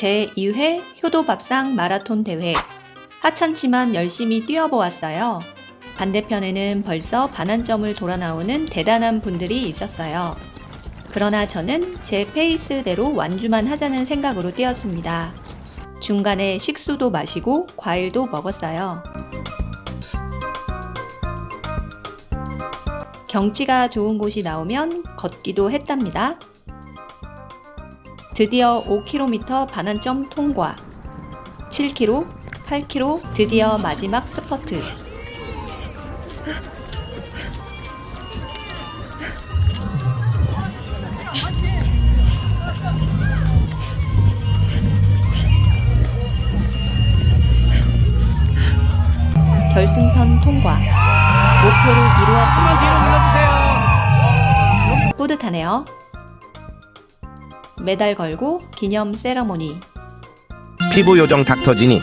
제2회 효도밥상 마라톤 대회. 하찮지만 열심히 뛰어보았어요. 반대편에는 벌써 반환점을 돌아 나오는 대단한 분들이 있었어요. 그러나 저는 제 페이스대로 완주만 하자는 생각으로 뛰었습니다. 중간에 식수도 마시고 과일도 먹었어요. 경치가 좋은 곳이 나오면 걷기도 했답니다. 드디어 5km 반환점 통과. 7km, 8km 드디어 마지막 스퍼트. 결승선 통과. 목표를 이루었습니다. 뿌듯하네요. 메달 걸고 기념 세러모니. 피부 요정 닥터진이